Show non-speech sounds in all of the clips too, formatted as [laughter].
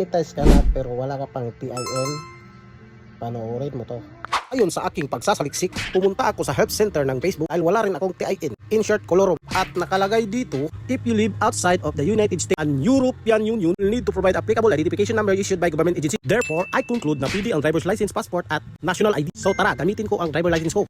nakamonetize ka na pero wala ka pang TIN, panoorin mo to. Ayon sa aking pagsasaliksik, pumunta ako sa help center ng Facebook dahil wala rin akong TIN. In short, kolorom. At nakalagay dito, if you live outside of the United States and European Union, you need to provide applicable identification number issued by government agency. Therefore, I conclude na pwede ang driver's license, passport at national ID. So tara, gamitin ko ang driver license ko.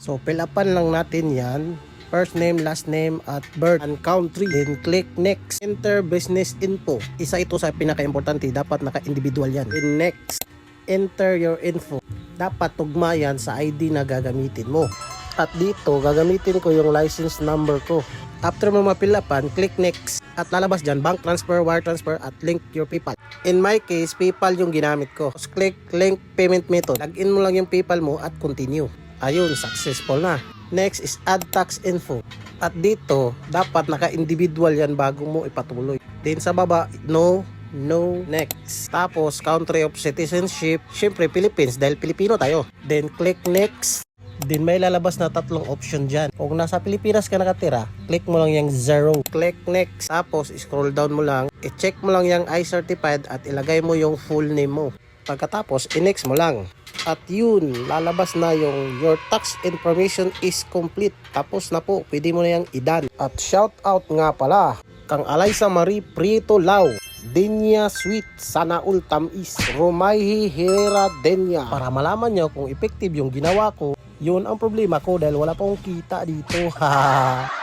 So, fill upan lang natin yan. First name, last name, at birth and country. Then click next. Enter business info. Isa ito sa pinaka-importante. Dapat naka-individual yan. Then next, enter your info. Dapat tugma yan sa ID na gagamitin mo. At dito, gagamitin ko yung license number ko. After mo mapilapan, click next. At lalabas dyan, bank transfer, wire transfer, at link your PayPal. In my case, PayPal yung ginamit ko. Tapos click link payment method. Login mo lang yung PayPal mo at continue. Ayun, successful na. Next is add tax info. At dito, dapat naka-individual yan bago mo ipatuloy. Then sa baba, no, no, next. Tapos, country of citizenship, syempre Philippines dahil Pilipino tayo. Then click next. Then may lalabas na tatlong option dyan. Kung nasa Pilipinas ka nakatira, click mo lang yung zero. Click next. Tapos, scroll down mo lang. I-check mo lang yung I-certified at ilagay mo yung full name mo. Pagkatapos, i-next mo lang. At yun, lalabas na yung your tax information is complete. Tapos na po, pwede mo na yung idan. At shout out nga pala, kang Alaysa Marie Prieto Lau. Denya Sweet, Sanaul Tamis, Romaihi Hera Denya. Para malaman nyo kung effective yung ginawa ko, yun ang problema ko dahil wala pa akong kita dito. [laughs]